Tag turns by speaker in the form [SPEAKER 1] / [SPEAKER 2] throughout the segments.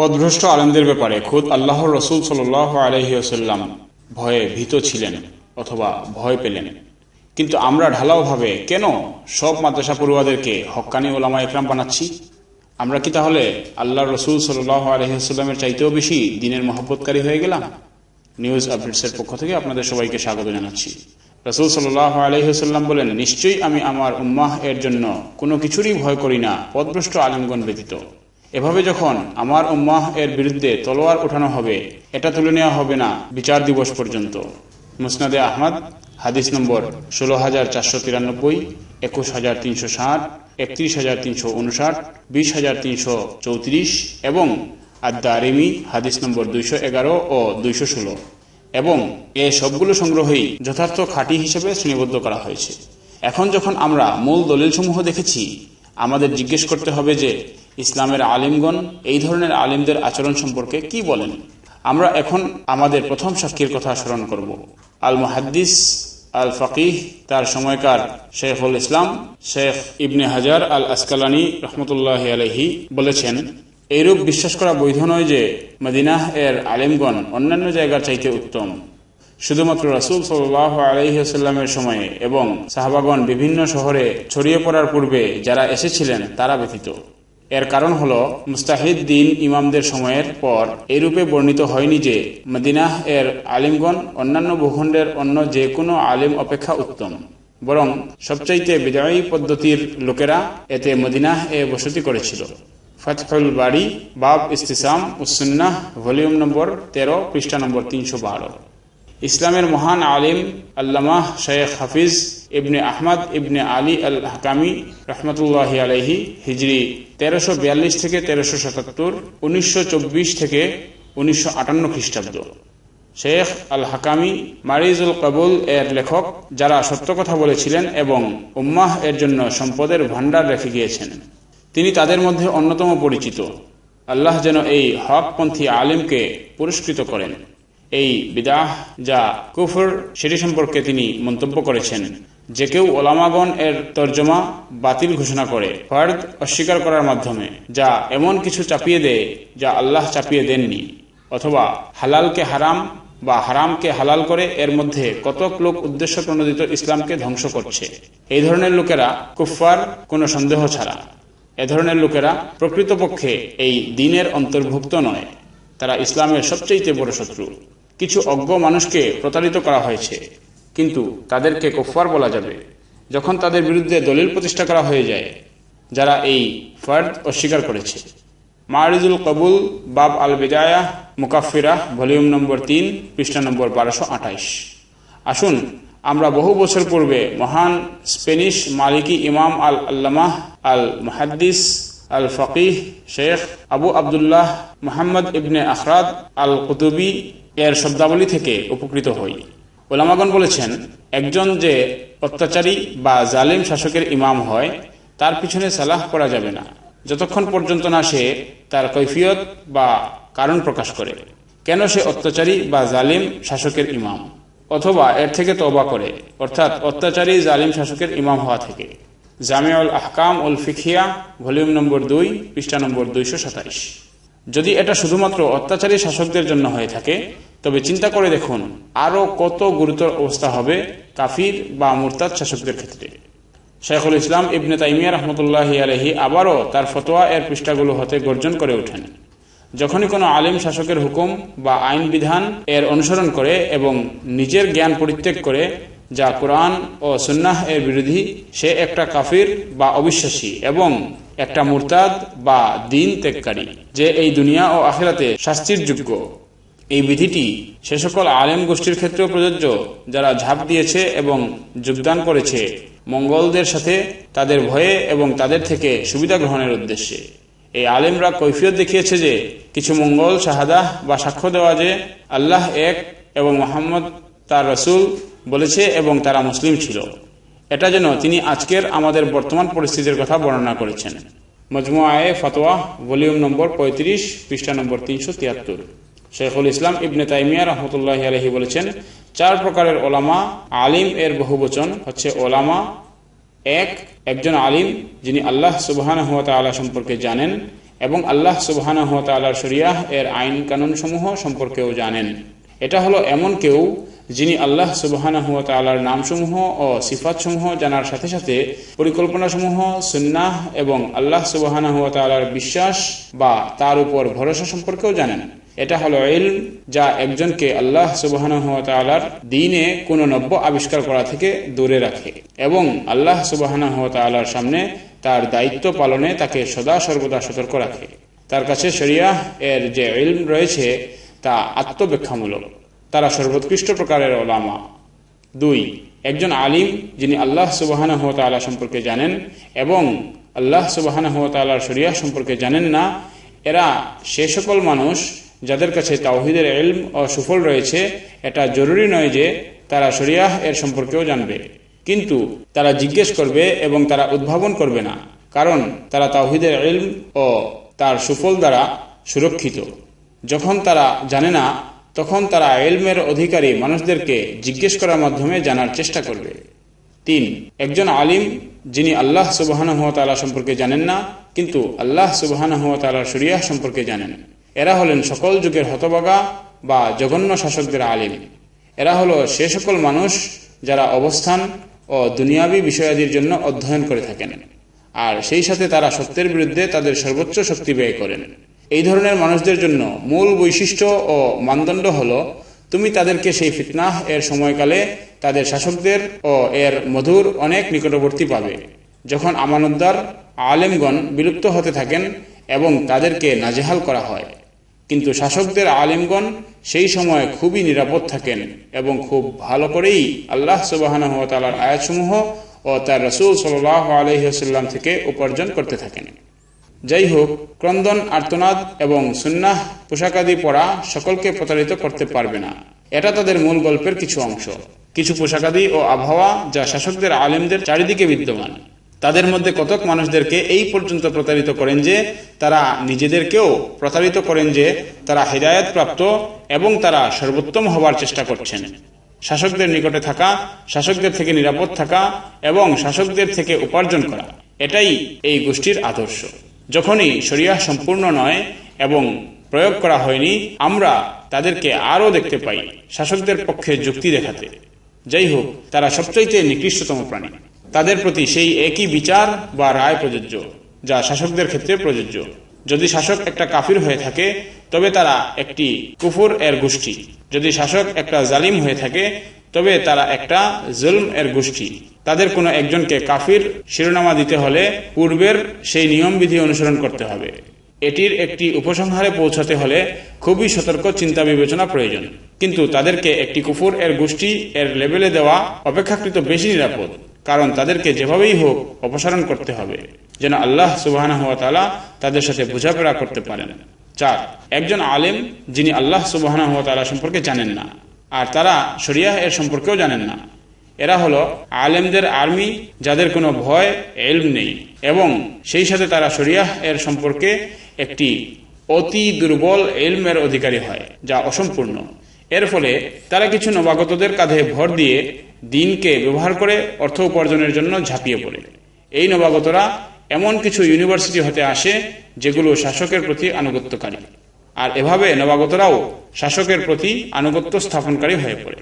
[SPEAKER 1] পদভ্রষ্ট আলেমদের ব্যাপারে খুদ আল্লাহ রসুল সাল আলহিউসাল্লাম ভয়ে ভীত ছিলেন অথবা ভয় পেলেন। কিন্তু আমরা ঢালাওভাবে কেন সব মাদ্রাসা পড়ুয়াদেরকে হক্কানি ওলামা একরাম বানাচ্ছি? আমরা কি তাহলে আল্লাহ রসুল সাল আলহিহাস্লামের চাইতেও বেশি দিনের মহব্বতকারী হয়ে গেলাম? নিউজ আপডেটসের পক্ষ থেকে আপনাদের সবাইকে স্বাগত জানাচ্ছি। রসুল সাল্লাহ আলহিহাস্লাম বলেন, নিশ্চয়ই আমি আমার উম্মাহ এর জন্য কোনো কিছুরই ভয় করি না পদভ্রষ্ট আলমগণ ব্যতীত। এভাবে যখন আমার উম্মাহ এর বিরুদ্ধে তলোয়ার ওঠানো হবে, এটা তুলে নেওয়া হবে না বিচার দিবস পর্যন্ত। মুসনাদে আহমদ, হাদিস নম্বর ষোলো হাজার চারশো তিরানব্বই, একুশ হাজার তিনশো ষাট, একত্রিশ হাজার তিনশো উনষাট, বিশ হাজার তিনশো চৌত্রিশ এবং আদারিমি হাদিস নম্বর দুইশো এগারো ও দুইশো ষোলো। এবং এ সবগুলো সংগ্রহই যথার্থ খাঁটি হিসেবে শ্রেণীবদ্ধ করা হয়েছে। এখন যখন আমরা মূল দলিলসমূহ দেখেছি, আমাদের জিজ্ঞেস করতে হবে যে ইসলামের আলিমগণ এই ধরনের আলিমদের আচরণ সম্পর্কে কি বলেন? আমরা এখন আমাদের প্রথম সাক্ষীর কথা স্মরণ করব। আল মুহাদ্দিস আল ফকিহ তার সময়কার শেখুল ইসলাম, শেখ ইবনে হাজার আল আসকালানি রহমতুল্লাহ আলহি বলেছেন, এইরূপ বিশ্বাস করা বৈধ নয় যে মদিনাহ এর আলিমগণ অন্যান্য জায়গার চাইতে উত্তম। শুধুমাত্র রাসুল সাল্লাহ আলহিহাস্লামের সময়ে এবং সাহাবাগণ বিভিন্ন শহরে ছড়িয়ে পড়ার পূর্বে যারা এসেছিলেন তারা ব্যতীত। এর কারণ হল, মুস্তাহিদ দিন ইমামদের সময়ের পর এরূপে বর্ণিত হয়নি যে মদিনাহ এর আলিমগণ অন্যান্য ভূখণ্ডের অন্য যে কোনো আলিম অপেক্ষা উত্তম। বরং সবচাইতে বিজয়ী পদ্ধতির লোকেরা এতে মদিনাহ এ বসতি করেছিল। ফতহুল বাড়ি বাব ইস্তিসাম উসুন্নাহ ভলিউম নম্বর তেরো, পৃষ্ঠা নম্বর তিনশো বারো। ইসলামের মহান আলিম আল্লামাহ শেখ হাফিজ ইবনে আহমদ ইবনে আলী আল হাকামি রহমতুল্লাহ আলহি হিজরি তেরোশো বিয়াল্লিশ থেকে তেরোশো সাতাত্তর, উনিশশো চব্বিশ থেকে উনিশশো আটান্ন খ্রিস্টাব্দ। শেখ আল হাকামি মারিজুল কবুল এর লেখক, যারা সত্য কথা বলেছিলেন এবং উম্মাহ এর জন্য সম্পদের ভাণ্ডার রেখে গিয়েছেন। তিনি তাদের মধ্যে অন্যতম পরিচিত। আল্লাহ যেন এই হকপন্থী আলিমকে পুরস্কৃত করেন। এই বিদাহ যা কুফর, সেটি সম্পর্কে তিনি মন্তব্য করেছেন, যে কেউ ওলামাগণ এর তর্জমা বাতিল ঘোষণা করে ফার্দ অস্বীকার করার মাধ্যমে, যা এমন কিছু চাপিয়ে দেয় যা আল্লাহ চাপিয়ে দেননি, অথবা হালালকে হারাম বা হারামকে হালাল করে এর মধ্যে কতক লোক উদ্দেশ্য প্রণোদিত ইসলামকে ধ্বংস করছে। এই ধরনের লোকেরা কুফফার কোনো সন্দেহ ছাড়া। এ ধরনের লোকেরা প্রকৃতপক্ষে এই দিনের অন্তর্ভুক্ত নয়। তারা ইসলামের সবচেয়ে বড় শত্রু। কিছু অজ্ঞ মানুষকে প্রতারিত করা হয়েছে। কিন্তু তাদেরকে কুফফার বলা যাবে। যখন তাদের বিরুদ্ধে দলিল প্রতিষ্ঠা করা হয়ে যায়, যারা এই ফার্দ অস্বীকার করেছে। মারিজুল কবুল, বাব আল বেজায়া মুকাফিরা ভলিউম নম্বর তিন, পৃষ্ঠা নম্বর বারোশো আঠাইশ। আসুন, আমরা বহু বছর পূর্বে মহান স্পেনিশ মালিকি ইমাম আল আল্লামাহ আল মুহাদ্দিস আল ফকিহ শেখ আবু আবদুল্লাহ মোহাম্মদ ইবনে আখরাদ আল কুতুবি এর শব্দাবলী থেকে উপকৃত হই। ওলামাগন বলেছেন, একজন যে অত্যাচারী বা জালিম শাসকের ইমাম হয়, তার পিছনে সালাহ করা যাবে না। যতক্ষণ পর্যন্ত না সে তার কৈফিয়ত বা কারণ প্রকাশ করে। কেন সে অত্যাচারী বা জালিম শাসকের ইমাম? অথবা এর থেকে তবা করে, অর্থাৎ অত্যাচারী জালিম শাসকের ইমাম হওয়া থেকে। জামিউল আহকাম উল ফিখিয়া, ভলিউম নম্বর দুই, পৃষ্ঠা নম্বর দুইশো যদি এটা শুধুমাত্র অত্যাচারী শাসকদের জন্য হয়ে থাকে তবে চিন্তা করে দেখুন আরও কত গুরুতর অবস্থা হবে কাফির বা মুরতাদ শাসকদের ক্ষেত্রে। শেখুল ইসলাম ইবনে তাইমিয়া রহমতুল্লাহ আলহি আবারও তার ফতোয়া এর পৃষ্ঠাগুলো হতে গর্জন করে ওঠেন। যখনই কোনো আলিম শাসকের হুকুম বা আইন বিধান এর অনুসরণ করে এবং নিজের জ্ঞান পরিত্যাগ করে, যা কোরআন ও সুন্নাহ এর বিরোধী, সে একটা কাফির বা অবিশ্বাসী এবং একটা মুরতাদ বা দিন ত্যাগকারী, যে এই দুনিয়া ও আখেরাতে শাস্তির যোগ্য। এই বিধিটি সে সকল আলেম গোষ্ঠীর ক্ষেত্রেও প্রযোজ্য, যারা ঝাঁপ দিয়েছে এবং যোগদান করেছে মঙ্গলদের সাথে তাদের ভয়ে এবং তাদের থেকে সুবিধা গ্রহণের উদ্দেশ্যে। এই আলেমরা কৈফিয়ত দেখিয়েছে যে, কিছু মঙ্গল শাহাদাহ বা সাক্ষ্য দেওয়া যে, আল্লাহ এক এবং মোহাম্মদ তার রসুল বলেছে এবং তারা মুসলিম ছিল। এটা যেন তিনি আজকের আমাদের বর্তমান পরিস্থিতির কথা বর্ণনা করেছেন। মজমুআয়ে ফতোয়া, ভলিউম নম্বর পঁয়ত্রিশ, পৃষ্ঠা নম্বর তিনশো তিয়াত্তর। শেখুল ইসলাম ইবনে তাইমিয়া রহমতুল্লাহ আলহি বলেছেন, চার প্রকারের ওলামা, আলিম এর বহুবচন হচ্ছে ওলামা এক, একজন আলিম যিনি আল্লাহ সুবাহান হুয়া তালা সম্পর্কে জানেন এবং আল্লাহ সুবহানাহু ওয়া তাআলার শরিয়াহ এর আইন কানুন সমূহ সম্পর্কেও জানেন। এটা হলো এমন কেউ যিনি আল্লাহ সুবহানাহু ওয়া তাআলার নামসমূহ ও সিফাতসমূহ জানার সাথে সাথে পরিকল্পনাসমূহ, সুন্নাহ এবং আল্লাহ সুবহানাহু ওয়া তাআলার বিশ্বাস বা তার উপর ভরসা সম্পর্কেও জানেন। এটা হলো ইলম, যা একজনকে আল্লাহ ওয়া তাআলার কোনো নব্য আবিষ্কার করা থেকে দূরে রাখে এবং আল্লাহ ওয়া সামনে তার দায়িত্ব পালনে তাকে সদা সর্বদা সতর্ক রাখে। তার কাছে শরিয়াহ এর যে ইলম রয়েছে, তা আত্মব্যাখ্যামূলক। তারা সর্বোৎকৃষ্ট প্রকারের ওলামা। দুই, একজন আলিম যিনি আল্লাহ সুবাহানহ তালা সম্পর্কে জানেন এবং আল্লাহ সুবাহানহ তালার শরিয়াহ সম্পর্কে জানেন না, এরা সে সকল মানুষ যাদের কাছে তাওহিদের এলম ও সুফল রয়েছে, এটা জরুরি নয় যে তারা শরিয়াহ এর সম্পর্কেও জানবে। কিন্তু তারা জিজ্ঞেস করবে এবং তারা উদ্ভাবন করবে না, কারণ তারা তাওহিদের এলম ও তার সুফল দ্বারা সুরক্ষিত। যখন তারা জানে না, তখন তারা এলমের অধিকারী মানুষদেরকে জিজ্ঞেস করার মাধ্যমে জানার চেষ্টা করবে। তিন, একজন আলিম, যিনি আল্লাহ সুবাহান তালা সম্পর্কে জানেন না, কিন্তু আল্লাহ সুবাহান তালার শরিয়াহ সম্পর্কে জানেন। এরা হলেন সকল যুগের হতবাগা বা জঘন্য শাসকদের আলিম। এরা হলো সে সকল মানুষ যারা অবস্থান ও দুনিয়াবি বিষয়াদির জন্য অধ্যয়ন করে থাকেন। আর সেই সাথে তারা সত্যের বিরুদ্ধে তাদের সর্বোচ্চ শক্তি ব্যয় করেন। এই ধরনের মানুষদের জন্য মূল বৈশিষ্ট্য ও মানদণ্ড হলো, তুমি তাদেরকে সেই ফিতনাহ এর সময়কালে তাদের শাসকদের ও এর মধুর অনেক নিকটবর্তী পাবে। যখন আমানতদার, আলেমগণ বিলুপ্ত হতে থাকেন এবং তাদেরকে নাজেহাল করা হয়। কিন্তু শাসকদের আলিমগণ সেই সময় খুবই নিরাপদ থাকেন এবং খুব ভালো করেই আল্লাহ তালার আয়াতসমূহ ও তার রসুল সাল আলহিহাস্লাম থেকে উপার্জন করতে থাকেন। যাই হোক ক্রন্দন, আর্তনাদ এবং সুন্নাহ পোশাকাদি পরা সকলকে প্রতারিত করতে পারবে না। এটা তাদের মূল গল্পের কিছু অংশ। কিছু পোশাকাদি ও আবহাওয়া যা শাসকদের আলেমদের চারিদিকে বিদ্যমান। তাদের মধ্যে কতক মানুষদেরকে এই পর্যন্ত প্রতারিত করেন যে, তারা নিজেদেরকেও প্রতারিত করেন যে, তারা হেদায়ত প্রাপ্ত এবং তারা সর্বোত্তম হবার চেষ্টা করছেন। শাসকদের নিকটে থাকা, শাসকদের থেকে নিরাপদ থাকা এবং শাসকদের থেকে উপার্জন করা, এটাই এই গোষ্ঠীর আদর্শ। যখনই শরিয়াহ সম্পূর্ণ নয় এবং প্রয়োগ করা হয়নি, আমরা তাদেরকে আরও দেখতে পাই, শাসকদের পক্ষে যুক্তি দেখাতে। যাই হোক, তারা সবচাইতে নিকৃষ্টতম প্রাণী। তাদের প্রতি সেই একই বিচার বা রায় প্রযোজ্য, যা শাসকদের ক্ষেত্রে প্রযোজ্য। যদি শাসক একটা কাফির হয়ে থাকে, তবে তারা একটি কুফুর এর গোষ্ঠী। যদি শাসক একটা জালিম হয়ে থাকে, তবে তারা একটা জুলম এর গোষ্ঠী। তাদের কোনো একজনকে কাফির শিরোনামা দিতে হলে পূর্বের সেই নিয়মবিধি অনুসরণ করতে হবে। এটির একটি উপসংহারে পৌঁছাতে হলে খুবই সতর্ক চিন্তা বিবেচনা প্রয়োজন। কিন্তু তাদেরকে একটি কুফুর এর গোষ্ঠী এর লেভেলে দেওয়া অপেক্ষাকৃত বেশি নিরাপদ। কারণ তাদেরকে যেভাবেই হোক অপসারণ করতে হবে, যেন আল্লাহ সুবাহ তাদের সাথে বোঝাপড়া করতে পারেন। চার, একজন আলেম যিনি আল্লাহ সুবাহ সম্পর্কে জানেন না, আর তারা শরিয়াহ এর সম্পর্কেও জানেন না। এরা হলো আলেমদের আর্মি যাদের কোনো ভয়, এলম নেই, এবং সেই সাথে তারা শরিয়াহ এর সম্পর্কে একটি অতি দুর্বল এলমের অধিকারী হয়, যা অসম্পূর্ণ। এর ফলে তারা কিছু নবাগতদের কাঁধে ভর দিয়ে দিনকে ব্যবহার করে অর্থ উপার্জনের জন্য ঝাঁপিয়ে পড়ে। এই নবাগতরা এমন কিছু ইউনিভার্সিটি হতে আসে যেগুলো শাসকের প্রতি আনুগত্যকারী। আর এভাবে নবাগতরাও শাসকের প্রতি আনুগত্য স্থাপনকারী হয়ে পড়ে।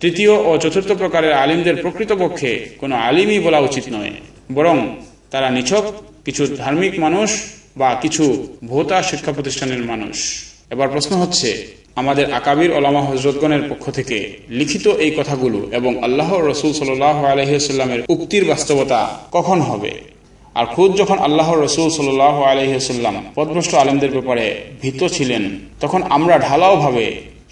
[SPEAKER 1] তৃতীয় ও চতুর্থ প্রকারের আলিমদের প্রকৃতপক্ষে কোনো আলিমই বলা উচিত নয়। বরং তারা নিছক, কিছু ধার্মিক মানুষ বা কিছু ভোতা শিক্ষা প্রতিষ্ঠানের মানুষ। এবার প্রশ্ন হচ্ছে আমাদের আকাবির ওলামা হজরতগণের পক্ষ থেকে লিখিত এই কথাগুলো এবং আল্লাহ রসুল সাল্লাহ আলহিহাস্লামের উক্তির বাস্তবতা কখন হবে? আর খুদ যখন আল্লাহ রসুল সাল্লাহ আলহিহাস্লাম পদভ্রষ্ট আলেমদের ব্যাপারে ভীত ছিলেন, তখন আমরা ঢালাওভাবে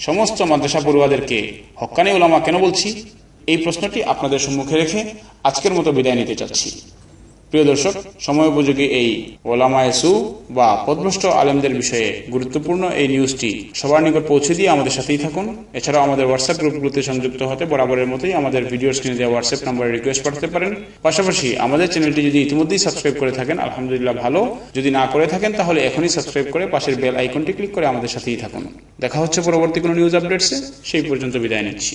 [SPEAKER 1] সমস্ত মাদ্রাসা পড়ুয়াদেরকে হক্কানি ওলামা কেন বলছি? এই প্রশ্নটি আপনাদের সম্মুখে রেখে আজকের মতো বিদায় নিতে চাচ্ছি। প্রিয় দর্শক, সময় উপযোগী এই ওলামায়সু বা পদভ্রষ্ট আলেমদের বিষয়ে গুরুত্বপূর্ণ এই নিউজটি সবার নিকট পৌঁছে দিয়ে আমাদের সাথেই থাকুন। এছাড়াও আমাদের হোয়াটসঅ্যাপ গ্রুপগুলোতে সংযুক্ত হতে বরাবরের মতোই আমাদের ভিডিও স্ক্রিনে দেওয়া হোয়াটসঅ্যাপ নাম্বারে রিকোয়েস্ট পাঠাতে পারেন। পাশাপাশি আমাদের চ্যানেলটি যদি ইতিমধ্যেই সাবস্ক্রাইব করে থাকেন, আলহামদুলিল্লাহ ভালো। যদি না করে থাকেন, তাহলে এখনই সাবস্ক্রাইব করে পাশের বেল আইকনটি ক্লিক করে আমাদের সাথেই থাকুন। দেখা হচ্ছে পরবর্তী কোনো নিউজ আপডেটসে সেই পর্যন্ত বিদায় নিচ্ছি।